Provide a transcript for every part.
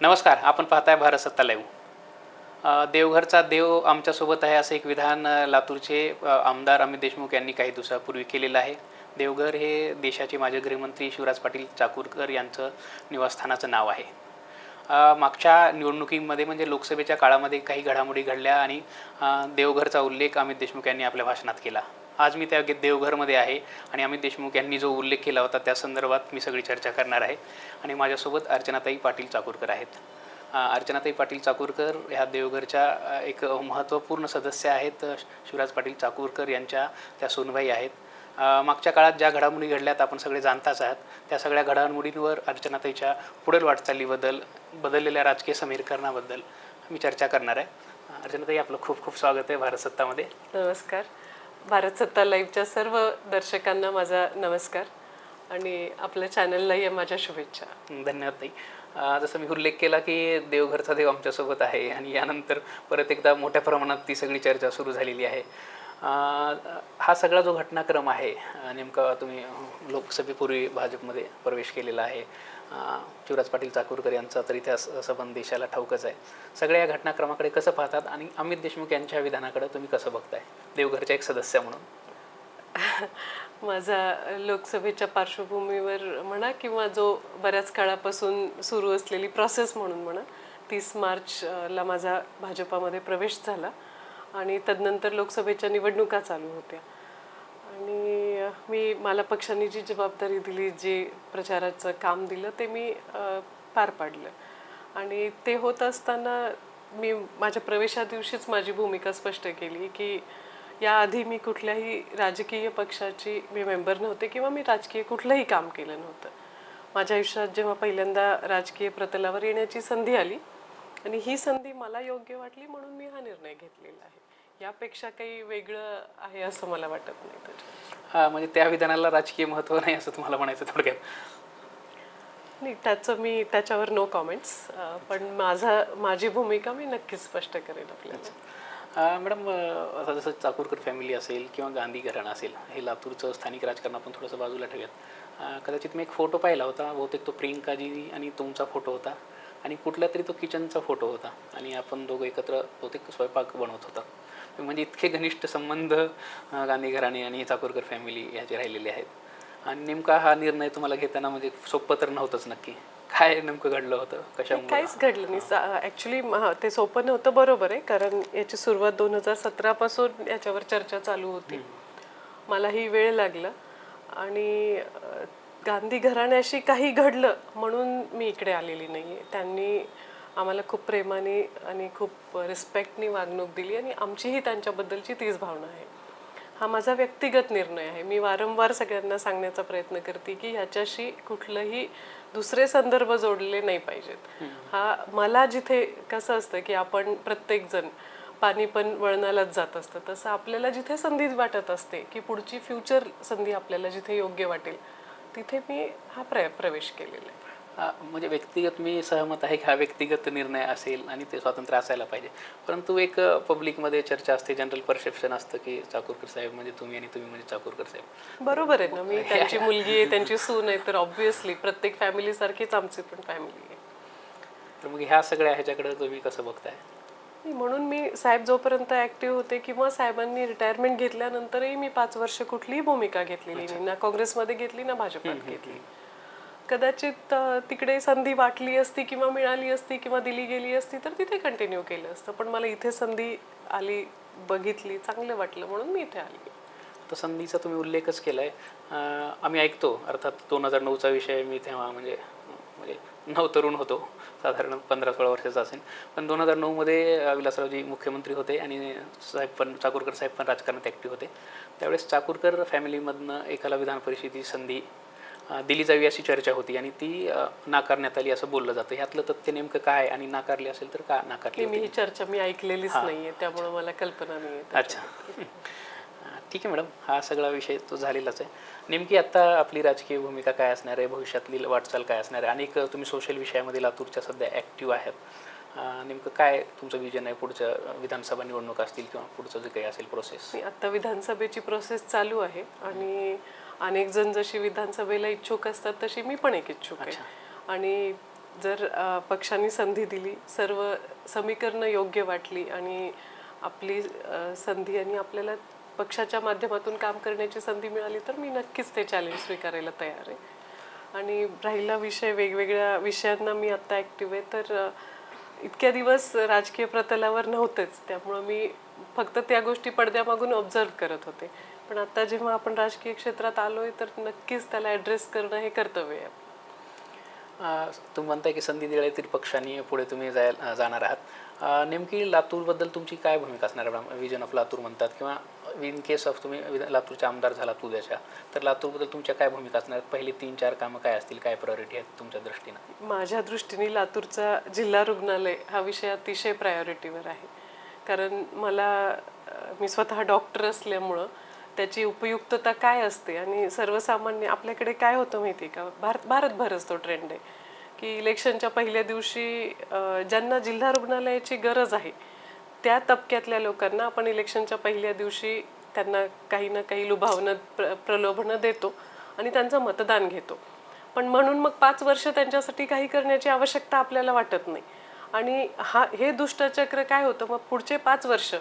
नमस्कार आपण पाहताय भारत सत्ता लाईव्ह देवघरचा देव आमच्यासोबत आहे असं एक विधान लातूरचे आमदार अमित देशमुख यांनी काही दिवसापूर्वी केलेलं आहे. देवघर हे देशाचे माजी गृहमंत्री शिवराज पाटील चाकूरकर यांचं निवासस्थानाचं नाव आहे. मागच्या निवडणुकीमध्ये म्हणजे लोकसभेच्या काळामध्ये काही घडामोडी घडल्या आणि देवघरचा उल्लेख अमित देशमुख यांनी आपल्या भाषणात केला. आज मी त्या देवघरमध्ये आहे आणि अमित देशमुख यांनी जो उल्लेख केला होता त्या संदर्भात मी सगळी चर्चा करणार आहे. आणि माझ्यासोबत अर्चनाताई पाटील चाकूरकर आहेत. अर्चनाताई पाटील चाकूरकर ह्या देवघरच्या एक महत्त्वपूर्ण सदस्य आहेत. शिवराज पाटील चाकूरकर यांच्या त्या सोनबाई आहेत. मागच्या काळात ज्या घडामोडी घडल्यात आपण सगळे जाणताच आहात त्या सगळ्या घडामोडींवर अर्चनाताईच्या पुढील वाटचालीबद्दल बदललेल्या राजकीय समीकरणाबद्दल मी चर्चा करणार आहे. अर्चनाताई आपलं खूप खूप स्वागत आहे भारत सत्तामध्ये. नमस्कार. भारत सत्ता लाईव्हच्या सर्व दर्शकांना माझा नमस्कार आणि आपल्या चॅनललाही माझ्या शुभेच्छा. धन्यवाद ताई. जसं मी उल्लेख केला की देवघरचा देव आमच्यासोबत आहे आणि यानंतर परत एकदा मोठ्या प्रमाणात ती सगळी चर्चा सुरू झालेली आहे. हा सगळा जो घटनाक्रम आहे नेमका तुम्ही लोकसभेपूर्वी भाजपमध्ये प्रवेश केलेला आहे शिवराज पाटील चाकूरकर यांचा तर इतिहास संबंध देशाला ठाऊकच आहे. सगळ्या या घटनाक्रमाकडे कसं पाहतात आणि अमित देशमुख यांच्या विधानाकडे तुम्ही कसं बघताय? देवघरच्या एक सदस्य म्हणून. माझा लोकसभेच्या पार्श्वभूमीवर म्हणा किंवा जो बऱ्याच काळापासून सुरू असलेली प्रोसेस म्हणून म्हणा तीस मार्चला माझा भाजपामध्ये प्रवेश झाला आणि तदनंतर लोकसभेच्या निवडणुका चालू होत्या. आणि मी मला पक्षांनी जी जबाबदारी दिली जे प्रचाराचं काम दिलं ते मी पार पाडलं. आणि ते होत असताना मी माझ्या प्रवेशा दिवशीच माझी भूमिका स्पष्ट केली की याआधी मी कुठल्याही राजकीय पक्षाची मी मेंबर नव्हते किंवा मी राजकीय कुठलंही काम केलं नव्हतं. माझ्या आयुष्यात जेव्हा पहिल्यांदा राजकीय प्रतलावर येण्याची संधी आली आणि ही संधी मला योग्य वाटली म्हणून मी हा निर्णय घेतलेला आहे. यापेक्षा काही वेगळं आहे असं मला वाटत नाही हा, म्हणजे त्या विधानाला राजकीय महत्त्व नाही असं तुम्हाला म्हणायचं थोडक्यात? नाही त्याचं मी त्याच्यावर नो कॉमेंट्स पण माझा माझी भूमिका मी नक्कीच स्पष्ट करेन आपल्याला. मॅडम अ, आता जसं चाकूरकर फॅमिली असेल किंवा गांधी घराणं असेल हे लातूरचं स्थानिक राजकारण आपण थोडंसं बाजूला ठेवूयात. अ, कदाचित मी एक फोटो पाहिला होता बहुतेक तो प्रियंकाजी आणि तुमचा फोटो होता आणि कुठला तरी तो किचनचा फोटो होता आणि आपण दोघं एकत्र बहुतेक स्वयंपाक बनवत होता. म्हणजे इतके घनिष्ठ संबंध गांधी घराणे आणि चाकूरकर फॅमिली ह्याचे राहिलेले आहेत. आणि नेमका हा निर्णय तुम्हाला घेताना म्हणजे सोपं तर नव्हतंच नक्की. काय नेमकं घडलं होतं? कशामुळे? काहीच घडलं नाही. ॲक्च्युली ते सोपं नव्हतं बरोबर आहे. कारण याची सुरुवात दोन हजार सतरापासून याच्यावर चर्चा चालू होती. मलाही वेळ लागला. आणि गांधी घराण्याशी काही घडलं म्हणून मी इकडे आलेली नाही आहे त्यांनी आम्हाला खूप प्रेमाने आणि खूप रिस्पेक्टनी वागणूक दिली आणि आमचीही त्यांच्याबद्दलची तीच भावना आहे. हा माझा व्यक्तिगत निर्णय आहे. मी वारंवार सगळ्यांना सांगण्याचा प्रयत्न करते की ह्याच्याशी कुठलंही दुसरे संदर्भ जोडले नाही पाहिजेत. हा मला जिथे कसं असतं की आपण प्रत्येकजण पाणी पण वळणालाच जात असतं. तसं आपल्याला जिथे संधी वाटत असते की पुढची फ्युचर संधी आपल्याला जिथे योग्य वाटेल तिथे मी हा प्र प्रवेश केलेला आहे. म्हणजे व्यक्तिगत मी सहमत आहे की हा व्यक्तिगत निर्णय असेल आणि ते स्वातंत्र्य असायला पाहिजे. परंतु एक पब्लिकमध्ये चर्चा असते जनरल परसेप्शन असतं की चाकूरकर साहेब म्हणजे तुम्ही आणि तुम्ही म्हणजे चाकूरकर साहेब. बरोबर आहे ना मी त्यांची मुलगी आहे त्यांची सून आहे तर ऑब्व्हियसली प्रत्येक फॅमिली सारखीच आमची पण फॅमिली आहे. तर मग ह्या सगळ्या ह्याच्याकडे तुम्ही कसं बघताय? म्हणून मी साहेब जोपर्यंत ऍक्टिव्ह होते किंवा साहेबांनी रिटायरमेंट घेतल्यानंतरही मी पाच वर्ष कुठलीही भूमिका घेतलेली नाही. ना काँग्रेसमध्ये घेतली ना भाजपात घेतली. कदाचित तिकडे संधी वाटली असती किंवा मिळाली असती किंवा दिली गेली असती तर तिथे कंटिन्यू केलं असतं. पण मला इथे संधी आली बघितली चांगलं वाटलं म्हणून मी इथे आली. तर संधीचा तुम्ही उल्लेखच केला आहे आम्ही ऐकतो अर्थात दोन हजार नऊचा विषय मी तेव्हा म्हणजे म्हणजे नवतरुण होतो. साधारण पंधरा सोळा वर्षाचा असेल. पण दोन हजार नऊमध्ये विलासरावजी मुख्यमंत्री होते आणि साहेब पण चाकूरकर साहेब पण राजकारणात ॲक्टिव्ह होते. त्यावेळेस चाकूरकर फॅमिलीमधनं एकाला विधान परिषदेची संधी दिली जावी अशी चर्चा होती आणि ती नाकारण्यात आली असं बोललं जातं. ह्यातलं तथ्य नेमकं काय आणि नाकारली असेल तर का नाकारली मी ही चर्चा मी ऐकलेलीच नाहीये त्यामुळे मला कल्पना नाही अच्छा. ठीक आहे मॅडम हा सगळा विषय तो झालेलाच आहे. नेमकी आत्ता आपली राजकीय भूमिका काय असणार आहे? भविष्यातली वाटचाल काय असणार आहे? अनेक तुम्ही सोशल विषयामध्ये लातूरच्या सध्या ॲक्टिव्ह आहात. नेमकं काय तुमचं विजन आहे? पुढच्या विधानसभा निवडणूक असतील किंवा पुढचं जे काही असेल प्रोसेस आता विधानसभेची प्रोसेस चालू आहे आणि अनेक जण जशी विधानसभेला इच्छुक असतात तशी मी पण एक इच्छुक आहे. आणि जर पक्षांनी संधी दिली सर्व समीकरणं योग्य वाटली आणि आपली संधी आणि आपल्याला पक्षाच्या माध्यमातून काम करण्याची संधी मिळाली तर मी नक्कीच ते चॅलेंज स्वीकारायला तयार आहे. आणि राहिला विषय वेगवेगळ्या विषयांना मी आत्ता ॲक्टिव्ह आहे तर इतक्या दिवस राजकीय प्रतलावर नव्हतेच. त्यामुळं मी फक्त त्या गोष्टी पडद्यामागून ऑब्झर्व करत होते. पण आता जेव्हा आपण राजकीय क्षेत्रात आलोय तर नक्कीच त्याला ॲड्रेस करणं हे कर्तव्य आहे. तुम्ही म्हणताय की संधी दिली तरी पक्षांनी पुढे तुम्ही जाय जाणार आहात. नेमकी लातूरबद्दल तुमची काय भूमिका असणार आहे? विजन ऑफ लातूर म्हणतात किंवा इन केस ऑफ तुम्ही विध- लातूरचे आमदार झालात उद्याच्या तर लातूरबद्दल तुमच्या काय भूमिका असणार? पहिली तीन चार कामं काय असतील? काय प्रायोरिटी आहेत तुमच्या दृष्टीनं? माझ्या दृष्टीने लातूरचा जिल्हा रुग्णालय हा विषय अतिशय प्रायोरिटीवर आहे. कारण मला मी स्वतः डॉक्टर असल्यामुळं त्याची उपयुक्तता काय असते? आणि सर्वसामान्य आपल्याकडे काय होतं माहिती आहे का? भारत भारतभरच तो ट्रेंड आहे. की इलेक्शनच्या पहिल्या दिवशी ज्यांना जिल्हा रुग्णालयाची गरज आहे त्या तबक्यातल्या लोकांना आपण इलेक्शनच्या पहिल्या दिवशी त्यांना काही ना काही लुभावणं प्र प्रलोभनं देतो आणि त्यांचं मतदान घेतो. पण म्हणून मग पाच वर्ष त्यांच्यासाठी काही करण्याची आवश्यकता आपल्याला वाटत नाही. आणि हा हे दुष्टचक्र काय होतं? मग पुढचे पाच वर्ष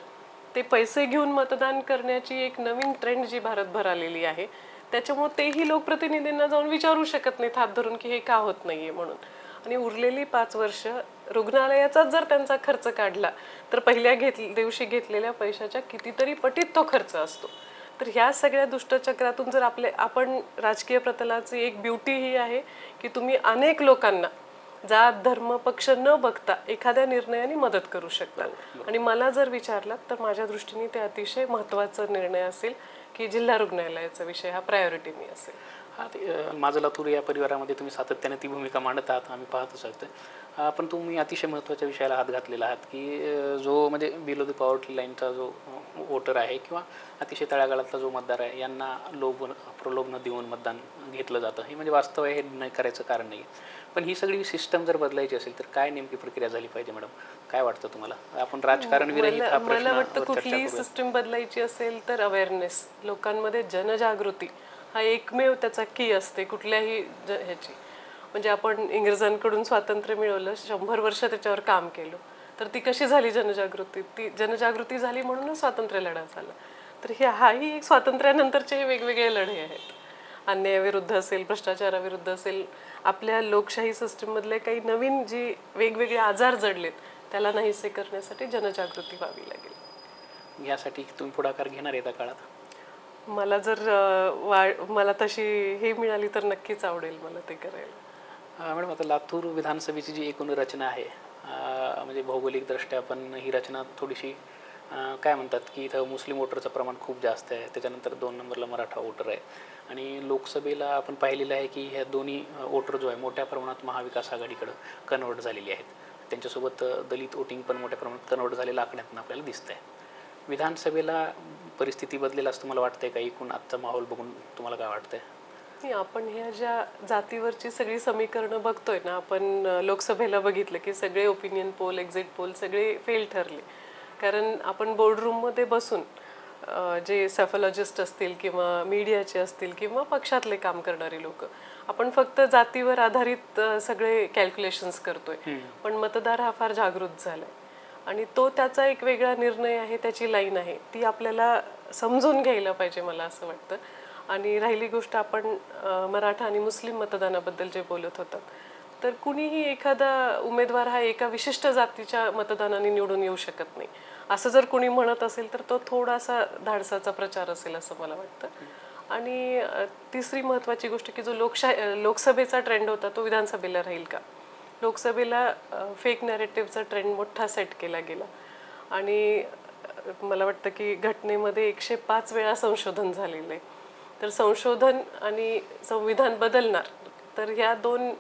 ते पैसे घेऊन मतदान करण्याची एक नवीन ट्रेंड जी भारतभर आलेली आहे त्याच्यामुळे तेही लोकप्रतिनिधींना जाऊन विचारू शकत नाहीत हात धरून की हे का होत नाहीये म्हणून. आणि उरलेली पाच वर्ष रुग्णालयाचाच जर त्यांचा खर्च काढला तर पहिल्या घेत दिवशी घेतलेल्या पैशाच्या कितीतरी पटीत तो खर्च असतो. तर ह्या सगळ्या दुष्टचक्रातून जर आपले आपण राजकीय प्रतलाची एक ब्युटी ही आहे की तुम्ही अनेक लोकांना जात धर्म पक्ष न बघता एखाद्या निर्णयाने मदत करू शकतात. आणि मला जर विचारलात तर माझ्या दृष्टीने ते अतिशय महत्त्वाचा निर्णय असेल की जिल्हा रुग्णालयाचा विषय हा प्रायोरिटीने असेल. माझं लातूर या परिवारामध्ये तुम्ही सातत्याने ती भूमिका मांडत आहात आम्ही पाहतच आहोत. पण तुम्ही अतिशय महत्त्वाच्या विषयाला हात घातलेला आहात की जो म्हणजे बिलो द पॉवर्टी लाईनचा जो वोटर आहे किंवा अतिशय तळागाळातला जो मतदार आहे यांना लोभ प्रलोभन देऊन मतदान घेतलं जातं. हे म्हणजे वास्तव आहे हे नाही करायचं कारण नाही. पण ही सगळी सिस्टम जर बदलायची असेल तर काय नेमकी प्रक्रिया झाली पाहिजे मॅडम? काय वाटतं तुम्हाला? आपण राजकारण विरहित हा प्रश्न वाटतं कुठलीही. सिस्टम बदलायची असेल तर अवेअरनेस लोकांमध्ये जनजागृती. हा एकमेव त्याचा की असते कुठल्याही ज- ह्याची. म्हणजे आपण इंग्रजांकडून स्वातंत्र्य मिळवलं शंभर वर्ष त्याच्यावर काम केलं तर ती कशी झाली जनजागृती? ती जनजागृती झाली म्हणूनच स्वातंत्र्य लढा झाला. तर हे हाही एक स्वातंत्र्यानंतरचे हे वेगवेगळे लढे आहेत. अन्यायाविरुद्ध असेल भ्रष्टाचाराविरुद्ध असेल आपल्या लोकशाही सिस्टीममधले काही नवीन जी वेगवेगळे आजार जडलेत त्याला नाहीसे करण्यासाठी जनजागृती व्हावी लागेल. यासाठी तुम्ही पुढाकार घेणार आहे त्या काळात? मला जर वा मला तशी हे मिळाली तर नक्कीच आवडेल मला ते करायला. मॅडम आता लातूर विधानसभेची जी एकूण रचना आहे म्हणजे भौगोलिकदृष्ट्या पण ही रचना थोडीशी काय म्हणतात की इथं मुस्लिम वोटरचं प्रमाण खूप जास्त आहे त्याच्यानंतर दोन नंबरला मराठा वोटर आहे. आणि लोकसभेला आपण पाहिलेलं आहे की ह्या दोन्ही वोटर जो आहे मोठ्या प्रमाणात महाविकास आघाडीकडं कन्वर्ट झालेली आहेत. त्यांच्यासोबत दलित वोटिंग पण मोठ्या प्रमाणात कन्वर्ट झालेलं आकड्यातून आपल्याला दिसतंय. विधानसभेला परिस्थिती बदलेल असं तुम्हाला वाटतंय का? एकूण आजचा माहोल बघून तुम्हाला काय वाटतंय? नाही आपण ह्या ज्या जातीवरची सगळी समीकरणं बघतोय ना आपण लोकसभेला बघितलं की सगळे ओपिनियन पोल एक्झिट पोल सगळे फेल ठरले. कारण आपण बोर्डरूममध्ये बसून जे सॅफॉलॉजिस्ट असतील किंवा मीडियाचे असतील किंवा पक्षातले काम करणारे लोक आपण फक्त जातीवर आधारित सगळे कॅल्क्युलेशन्स करतोय. पण मतदार हा फार जागृत झालाय. आणि तो त्याचा एक वेगळा निर्णय आहे त्याची लाईन आहे. ती आपल्याला समजून घ्यायला पाहिजे मला असं वाटतं. आणि राहिली गोष्ट आपण मराठा आणि मुस्लिम मतदानाबद्दल जे बोलत होतात तर कुणीही एखादा उमेदवार हा एका विशिष्ट जातीच्या मतदानाने निवडून येऊ शकत नाही. असं जर कुणी म्हणत असेल तर तो थोडासा धाडसाचा प्रचार असेल असं मला वाटतं. आणि तिसरी महत्त्वाची गोष्ट की जो लोकशा लोकसभेचा ट्रेंड होता तो विधानसभेला राहील का? लोकसभेला फेक नॅरेटिव्हचा ट्रेंड मोठा सेट केला गेला. आणि मला वाटतं की घटनेमध्ये एकशे पाच वेळा संशोधन झालेलं आहे. तर संशोधन आणि संविधान बदलणार तर ह्या दोन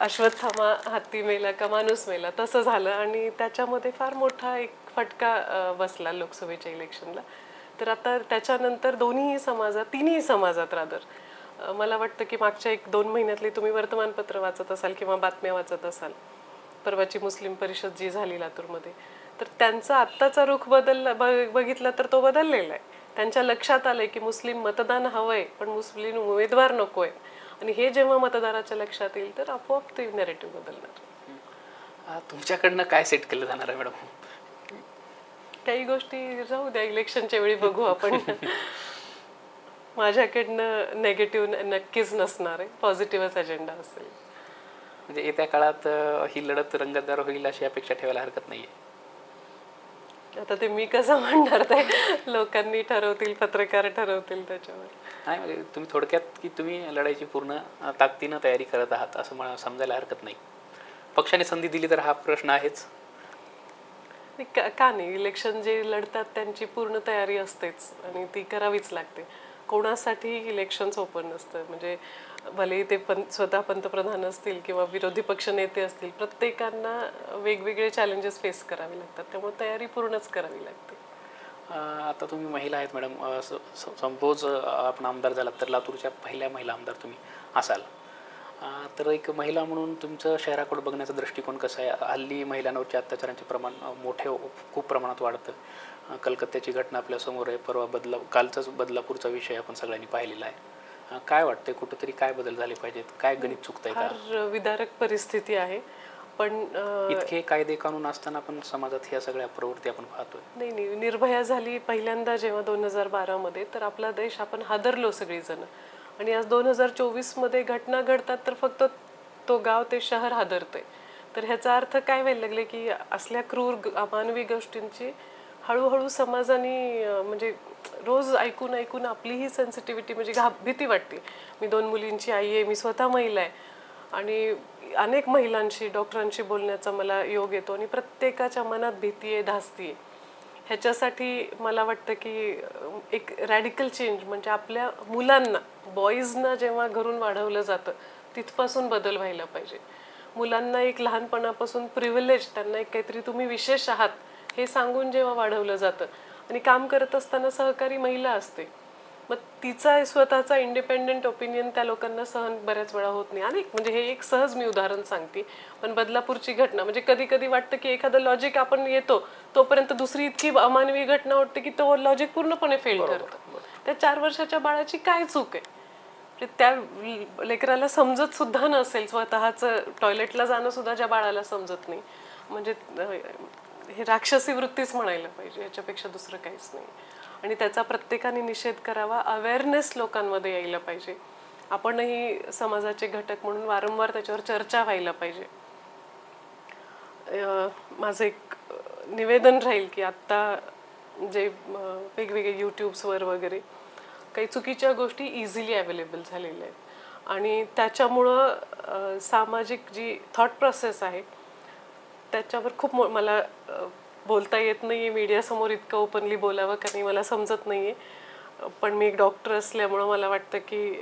अश्वत्थामा हत्ती मेला का माणूस मेला तसं झालं. आणि त्याच्यामध्ये फार मोठा एक फटका बसला लोकसभेच्या इलेक्शनला तर आता त्याच्यानंतर दोन्ही समाजात तिन्ही समाजात रादर मला वाटतं की मागच्या एक दोन महिन्यातले तुम्ही वर्तमानपत्र वाचत असाल किंवा बातम्या वाचत असाल परवाची मुस्लिम परिषद जी झाली लातूरमध्ये तर त्यांचा आत्ताचा रुख बदलला बघ- बघितला तर तो बदललेला आहे. त्यांच्या लक्षात आलंय की मुस्लिम मतदान हवंय पण मुस्लिम उमेदवार नकोय. आणि हे जेव्हा मतदाराच्या लक्षात येईल तर आपोआप ते नेरेटिव्ह बदलणार. तुमच्याकडनं काय सेट केलं जाणार आहे मॅडम? काही गोष्टी जाऊ द्या इलेक्शनच्या वेळी बघू आपण. माझ्याकडनं नेगेटिव्ह नक्कीच नसणार आहे. पॉझिटिव्हच अजेंडा असेल. म्हणजे येत्या काळात ही लढत रंगतदार होईल अशी अपेक्षा ठेवायला हरकत नाही आता ते मी कसं म्हणणार ते? लोकांनी ठरवतील पत्रकार ठरवतील त्याच्यावर. नाही म्हणजे तुम्ही थोडक्यात की तुम्ही लढाईची पूर्ण ताकदीनं तयारी करत आहात असं मला समजायला हरकत नाही. पक्षाने संधी दिली तर हा प्रश्न आहेच. का नाही इलेक्शन जे लढतात त्यांची पूर्ण तयारी असतेच आणि ती करावीच लागते. कोणासाठी इलेक्शन्स ओपन नसतं म्हणजे भले ते पण स्वतः पंतप्रधान असतील किंवा विरोधी पक्ष नेते असतील प्रत्येकांना वेगवेगळे चॅलेंजेस फेस करावे लागतात. त्यामुळे तयारी पूर्णच करावी लागते. आता तुम्ही महिला आहेत मॅडम. सपोज आपण आमदार झालात तर लातूरच्या पहिल्या महिला आमदार तुम्ही असाल. तर एक महिला म्हणून तुमचं शहराकडे बघण्याचा दृष्टिकोन कसा आहे? हल्ली महिलांवरच्या अत्याचारांचे प्रमाण मोठे खूप प्रमाणात वाढतं. कलकत्त्याची घटना आपल्यासमोर आहे. परवा बदला कालचाच बदलापूरचा विषय आपण सगळ्यांनी पाहिलेला आहे. काय वाटतंय? कुठंतरी काय बदल झाले पाहिजेत? काय गणित चुकतंय का? विदारक परिस्थिती आहे. पण इतके कायदे कानून असताना पण समाजात ह्या सगळ्या प्रवृत्ती आपण पाहतोय. नाही नाही. निर्भया झाली पहिल्यांदा जेव्हा दोन हजार बारामध्ये तर आपला देश आपण हादरलो सगळीजण. आणि आज दोन हजार चोवीसमध्ये घटना घडतात तर फक्त तो गाव ते शहर हादरते तर ह्याचा अर्थ काय व्हायला लागले की असल्या क्रूर अमानवी गोष्टींची हळूहळू समाजाने म्हणजे रोज ऐकून ऐकून आपलीही सेन्सिटिव्हिटी म्हणजे घा भीती वाटते. मी दोन मुलींची आई आहे मी स्वतः महिला आहे. आणि अनेक महिलांशी डॉक्टरांशी बोलण्याचा मला योग येतो आणि प्रत्येकाच्या मनात भीती आहे धास्ती आहे. ह्याच्यासाठी मला वाटतं की एक रॅडिकल चेंज म्हणजे आपल्या मुलांना बॉईजना जेव्हा घरून वाढवलं जातं तिथपासून बदल व्हायला पाहिजे. मुलांना एक लहानपणापासून प्रिव्हिलेज त्यांना एक काहीतरी तुम्ही विशेष आहात हे सांगून जेव्हा वाढवलं जातं आणि काम करत असताना सहकारी महिला असते मग तिचा स्वतःचा इंडिपेंडेंट ओपिनियन त्या लोकांना सहन बऱ्याच वेळा होत नाही. अनेक म्हणजे हे एक सहज मी उदाहरण सांगते. पण बदलापूरची घटना म्हणजे कधी कधी वाटतं की एखादं लॉजिक आपण येतो तोपर्यंत दुसरी इतकी अमानवी घटना वाटते की तो लॉजिक पूर्णपणे फेल करतं त्या चार वर्षाच्या बाळाची काय चूक आहे? म्हणजे त्या लेकराला समजत सुद्धा नसेल स्वतःच टॉयलेटला जाणं सुद्धा ज्या बाळाला समजत नाही. म्हणजे हे राक्षसी वृत्तीच म्हणायला पाहिजे याच्यापेक्षा दुसरं काहीच नाही. आणि त्याचा प्रत्येकाने निषेध करावा अवेअरनेस लोकांमध्ये यायला पाहिजे. आपणही समाजाचे घटक म्हणून वारंवार त्याच्यावर चर्चा व्हायला पाहिजे. माझं एक निवेदन राहील की आत्ता जे वेगवेगळे यूट्यूब्सवर वगैरे काही चुकीच्या गोष्टी इझिली अवेलेबल झालेल्या आहेत. आणि त्याच्यामुळं सामाजिक जी थॉट प्रोसेस आहे त्याच्यावर खूप मला बोलता येत नाही आहे मीडियासमोर इतकं ओपनली बोलावं का नाही मला समजत नाही आहे पण मी एक डॉक्टर असल्यामुळं मला वाटतं की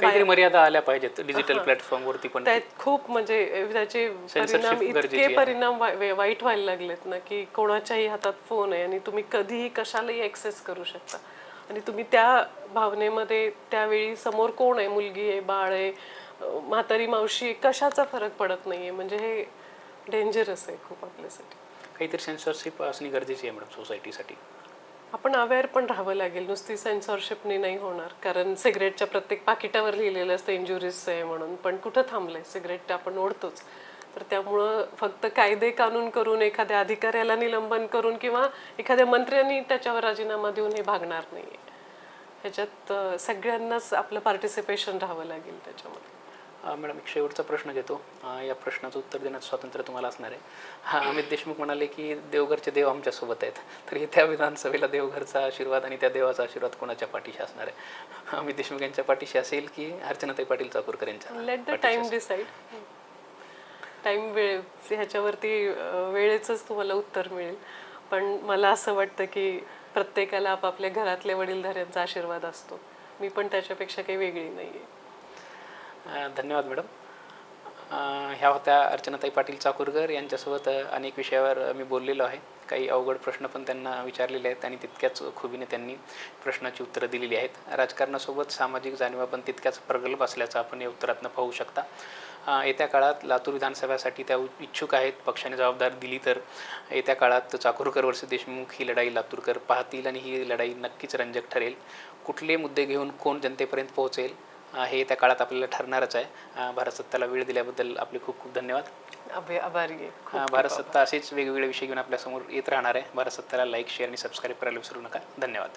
काहीतरी मर्यादा आल्या पाहिजेत डिजिटल प्लॅटफॉर्मवरती पण. त्यात खूप म्हणजे त्याचे परिणाम इतके परिणाम वाईट व्हायला लागलेत ना की कोणाच्याही हातात फोन आहे आणि तुम्ही कधीही कशालाही ऍक्सेस करू शकता. आणि तुम्ही त्या भावनेमध्ये त्यावेळी समोर कोण आहे? मुलगी आहे बाळ आहे म्हातारी मावशी आहे कशाचा फरक पडत नाहीये? म्हणजे हे डेंजरस आहे खूप आपल्यासाठी. काहीतरी सेन्सरशिप असणे गरजेची आहे मॅडम सोसायटीसाठी आपण अवेअर पण राहावं लागेल. नुसती सेन्सॉरशिपने नाही होणार. कारण सिगरेटच्या प्रत्येक पाकिटावर लिहिलेलं असतं इंजुरीज आहे म्हणून. पण कुठं थांबलंय? सिगरेट आपण ओढतोच. तर त्यामुळं फक्त कायदे कानून करून एखाद्या अधिकाऱ्याला निलंबन करून किंवा एखाद्या मंत्र्यांनी त्याच्यावर राजीनामा देऊन हे भागणार नाही ह्याच्यात अं, सगळ्यांनाच आपलं पार्टिसिपेशन राहावं लागेल त्याच्यामध्ये. मॅडम एक शेवटचा प्रश्न घेतो. या प्रश्नाचं उत्तर देण्याचं स्वातंत्र्य तुम्हाला असणार आहे. हा अमित देशमुख म्हणाले की देवघरचे देव आमच्यासोबत आहेत. तर ही त्या विधानसभेला देवघरचा आशीर्वाद आणि त्या देवाचा आशीर्वाद कोणाच्या पाठीशी असणार आहे? अमित देशमुख यांच्या पाठीशी असेल की अर्चनाताई पाटील चाकूरकर यांच्या let the time decide time वेळ ह्याच्यावरती वेळेचंच तुम्हाला उत्तर मिळेल. पण मला असं वाटतं की प्रत्येकाला आपापल्या घरातल्या वडीलधाऱ्यांचा आशीर्वाद असतो. मी पण त्याच्यापेक्षा काही वेगळी नाही आहे धन्यवाद मॅडम. ह्या होत्या अर्चनाताई पाटील चाकूरकर यांच्यासोबत अनेक विषयावर मी बोललेलो आहे. काही अवघड प्रश्न पण त्यांना विचारलेले आहेत आणि तितक्याच खुबीने त्यांनी प्रश्नाची उत्तरं दिलेली आहेत. राजकारणासोबत सामाजिक जाणीवा पण तितक्याच प्रगल्भ असल्याचं आपण या उत्तरातनं पाहू शकता. येत्या काळात लातूर विधानसभेसाठी त्या इच्छुक आहेत पक्षाने जबाबदारी दिली तर. येत्या काळात चाकूरकर वर्सेस देशमुख ही लढाई लातूरकर पाहतील आणि ही लढाई नक्कीच रंजक ठरेल. कुठले मुद्दे घेऊन कोण जनतेपर्यंत पोहोचेल? हे त्या काळात आपल्याला ठरणारच आहे. भारत सत्ताला वेळ दिल्याबद्दल आपले खूप खूप धन्यवाद. आभे- आभारी भारत सत्ता असेच वेगवेगळे विषय घेऊन आपल्यासमोर येत राहणार आहे. भारत सत्ताला लाईक शेअर आणि सबस्क्राईब करायला विसरू नका. धन्यवाद.